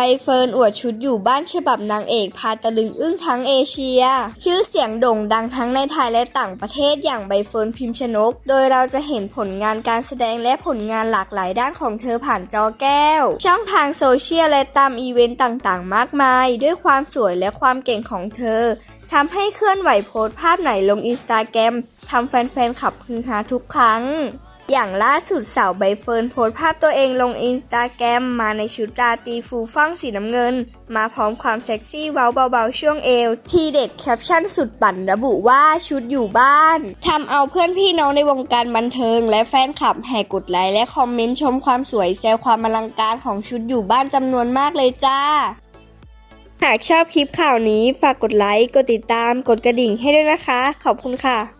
บเฟิร์นอวดชุดอยู่บ้านฉบับนางเอกพาตะลึงอึ้งทั้งเอเชีย ชื่อเสียงโด่งดังทั้งในไทยและต่างประเทศอย่างใบเฟิร์นพิมพ์ชนก โดยเราจะเห็นผลงานการแสดงและผลงานหลากหลายด้านของเธอผ่านจอแก้ว ช่องทางโซเชียลและตามอีเวนต์ต่างๆ มากมาย ด้วยความสวยและความเก่งของเธอทำให้เคลื่อนไหวโพสต์ภาพไหนลงอินสตาแกรมทำแฟนๆขับฮือฮาทุกครั้ง อย่างล่าสุดสาวใบเฟิร์นโพสภาพตัวเองลงอินสตาแกรมมาในชุดราตรีฟูฟ่องสีน้ำเงิน มาพร้อมความเซ็กซี่เว้าเบาๆช่วงเอว ที่เด็ดแคปชั่นสุดปั่นระบุว่าชุดอยู่บ้านทำเอาเพื่อนพี่น้องในวงการบันเทิง และแฟนคลับแห่กดไลค์และคอมเมนต์ชมความสวยแซวความอลังการของชุดอยู่บ้านจำนวนมากเลยจ้าหากชอบคลิปข่าวนี้ฝากกดไลค์ กดติดตาม กดกระดิ่งให้ด้วยนะคะ ขอบคุณค่ะ